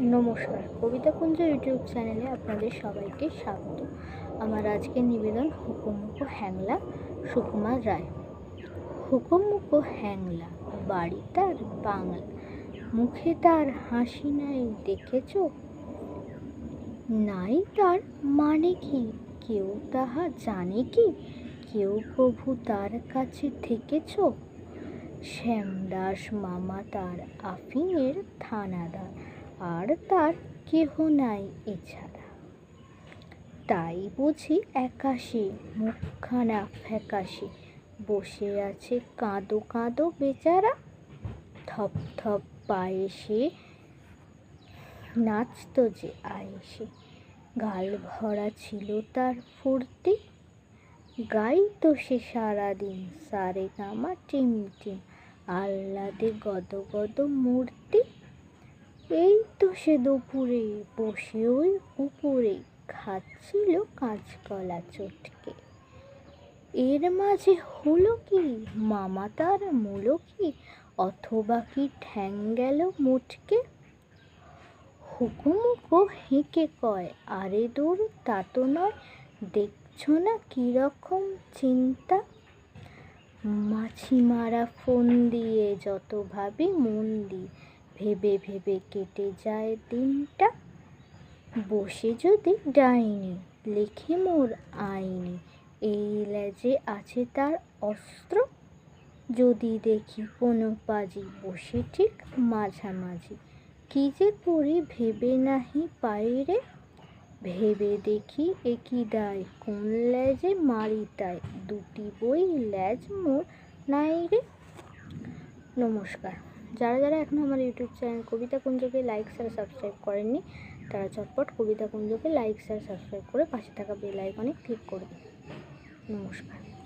নমস্কার। কবিতা কুঞ্জ ইউটিউব চ্যানেলে আপনাদের সবাইকে স্বাগত। আমার আজকের নিবেদন হুকুমুকো হ্যাংলা, সুকুমার রায়। হুকুমুকো হ্যাংলা, বাড়ি তার বাংলা, মুখে তার হাসি নাই দেখেছ? নাই তার মানে কি? কেউ তাহা জানে কি? কেউ প্রভু তার কাছে থেকেছ? শ্যামদাস মামা তার আফিংয়ের থানাদার। আর তার কেহ নাই এছাড়া। তাই বুঝি একাশি, মুখখানা ফ্যাকাশে, বসে আছে কাঁদো কাঁদো বেচারা। থপ থপ পায়ে সে নাচতো যে আয়েসে গাল ভরা ছিল তার ফুর্তি। গাইতো সে সারাদিন, সারে গামা টিম টিম, আহ্লাদে গদ গদ মূর্তি। এই তো সে দুপুরে বসে ওই উপরে খাচ্ছিল কাঁচকলা চটকে। এর মাঝে হলো কি, মামা তার মূলো কি, অথবা কি ঠ্যাং গেল মুটকে? হুকুমুকো হেঁকে কয়, আরে দূর, তা তো নয়, দেখছ না কীরকম চিন্তা? মাছি মারা ফোন দিয়ে যত ভাবি মন দিয়ে ভেবে ভেবে কেটে যায় দিনটা। বসে যদি ডাইনি, লেখে মোর আইনি। এই লেজে আছে তার অস্ত্র। যদি দেখি কোনো পাজি, বসে ঠিক মাঝামাঝি। কি যে করি ভেবে নাহি পাইরে। ভেবে দেখি একই দায়, কোন লেজে মারি তাই। দুটি বই লেজ মোর নাই রে। নমস্কার। যারা যারা এখনও আমার ইউটিউব চ্যানেল কবিতা কুঞ্জকে লাইক আর সাবস্ক্রাইব করেননি, তারা চটপট কবিতা কুঞ্জকে লাইক আর সাবস্ক্রাইব করে পাশে থাকা বেল আইকনে ক্লিক করবে। নমস্কার।